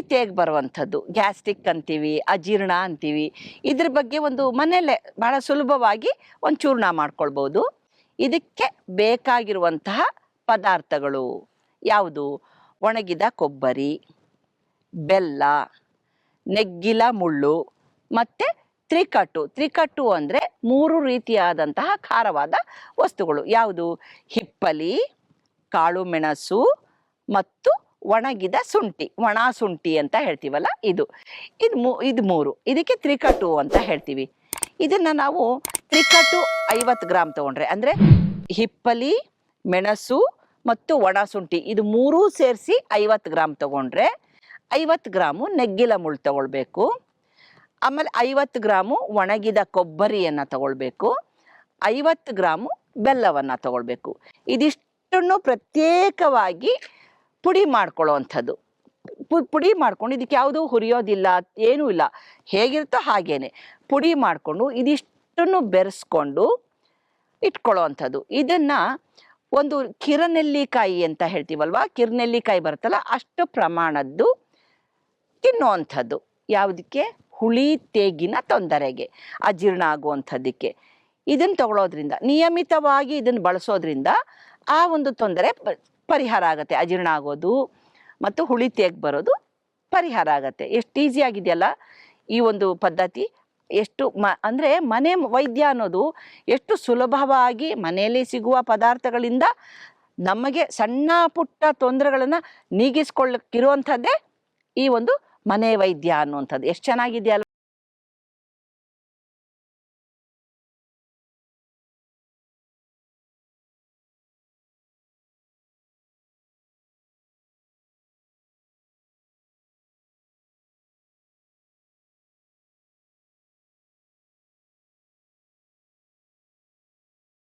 ತೇಗ್ ಬರುವಂಥದ್ದು. ಗ್ಯಾಸ್ಟ್ರಿಕ್ ಅಂತೀವಿ, ಅಜೀರ್ಣ ಅಂತೀವಿ. ಇದ್ರ ಬಗ್ಗೆ ಒಂದು ಮನೆಯಲ್ಲೇ ಬಹಳ ಸುಲಭವಾಗಿ ಒಂದು ಚೂರ್ಣ ಮಾಡ್ಕೊಳ್ಬೋದು. ಇದಕ್ಕೆ ಬೇಕಾಗಿರುವಂತಹ ಪದಾರ್ಥಗಳು ಯಾವುದು? ಒಣಗಿದ ಕೊಬ್ಬರಿ, ಬೆಲ್ಲ, ನೆಗ್ಗಿಲ ಮುಳ್ಳು ಮತ್ತು ತ್ರಿಕಟ್ಟು. ತ್ರಿಕಟ್ಟು ಅಂದರೆ ಮೂರು ರೀತಿಯಾದಂತಹ ಖಾರವಾದ ವಸ್ತುಗಳು. ಯಾವುದು? ಹಿಪ್ಪಲಿ, ಕಾಳು ಮೆಣಸು ಮತ್ತು ಒಣಗಿದ ಶುಂಠಿ, ಒಣ ಶುಂಠಿ ಅಂತ ಹೇಳ್ತೀವಲ್ಲ ಇದು. ಇದು ಮೂ, ಇದು ಮೂರು. ಇದಕ್ಕೆ ತ್ರಿಕಟ್ಟು ಅಂತ ಹೇಳ್ತೀವಿ. ಇದನ್ನು ನಾವು ತ್ರಿಕಟು ಐವತ್ತು ಗ್ರಾಮ್ ತೊಗೊಂಡ್ರೆ, ಅಂದರೆ ಹಿಪ್ಪಲಿ, ಮೆಣಸು ಮತ್ತು ಒಣ ಶುಂಠಿ, ಇದು ಮೂರೂ ಸೇರಿಸಿ ಐವತ್ತು ಗ್ರಾಮ್ ತೊಗೊಂಡ್ರೆ ಐವತ್ತು ಗ್ರಾಮು ನೆಗ್ಗಿಲ ಮುಳ್ಳು ತಗೊಳ್ಬೇಕು. ಆಮೇಲೆ ಐವತ್ತು ಗ್ರಾಮು ಒಣಗಿದ ಕೊಬ್ಬರಿಯನ್ನು ತಗೊಳ್ಬೇಕು. ಐವತ್ತು ಗ್ರಾಮು ಬೆಲ್ಲವನ್ನು ತಗೊಳ್ಬೇಕು. ಇದಿಷ್ಟನ್ನು ಪ್ರತ್ಯೇಕವಾಗಿ ಪುಡಿ ಮಾಡ್ಕೊಳ್ಳೋವಂಥದ್ದು. ಪು- ಪುಡಿ ಮಾಡ್ಕೊಂಡು ಇದಕ್ಕೆ ಯಾವುದೂ ಹುರಿಯೋದಿಲ್ಲ, ಏನೂ ಇಲ್ಲ. ಹೇಗಿರುತ್ತೋ ಹಾಗೇನೆ. ಪುಡಿ ಮಾಡಿಕೊಂಡು ಇದಿಷ್ಟನ್ನು ಬೆರೆಸ್ಕೊಂಡು ಇಟ್ಕೊಳ್ಳೋ ಅಂಥದ್ದು ಇದನ್ನು ಒಂದು ಕಿರನೆಲ್ಲಿಕಾಯಿ ಅಂತ ಹೇಳ್ತೀವಲ್ವ? ಕಿರನೆಲ್ಲಿಕಾಯಿ ಬರುತ್ತಲ್ಲ, ಅಷ್ಟು ಪ್ರಮಾಣದ್ದು ತಿನ್ನುವಂಥದ್ದು. ಯಾವುದಕ್ಕೆ? ಹುಳಿ, ತೇಗಿನ ತೊಂದರೆಗೆ. ಅಜೀರ್ಣ ಆಗುವಂಥದ್ದಕ್ಕೆ. ಇದನ್ನು ತಗೊಳ್ಳೋದ್ರಿಂದ ನಿಯಮಿತವಾಗಿ ಇದನ್ನು ಬಳಸೋದ್ರಿಂದ ಆ ಒಂದು ತೊಂದರೆ ಪರಿಹಾರ ಆಗುತ್ತೆ. ಅಜೀರ್ಣ ಆಗೋದು ಮತ್ತು ಹುಳಿ ತೇಗ್ ಬರೋದು ಪರಿಹಾರ ಆಗುತ್ತೆ. ಎಷ್ಟು ಈಸಿ ಆಗಿದೆಯಲ್ಲ ಈ ಒಂದು ಪದ್ಧತಿ. ಎಷ್ಟು ಮ, ಅಂದರೆ ಮನೆ ವೈದ್ಯ ಅನ್ನೋದು ಎಷ್ಟು ಸುಲಭವಾಗಿ ಮನೆಯಲ್ಲಿ ಸಿಗುವ ಪದಾರ್ಥಗಳಿಂದ ನಮಗೆ ಸಣ್ಣ ಪುಟ್ಟ ತೊಂದರೆಗಳನ್ನು ನೀಗಿಸ್ಕೊಳ್ಳಕ್ಕಿರುವಂಥದ್ದೇ ಈ ಒಂದು ಮನೆ ವೈದ್ಯ ಅನ್ನುವಂಥದ್ದು. ಎಷ್ಟು ಚೆನ್ನಾಗಿದೆಯಲ್ಲ.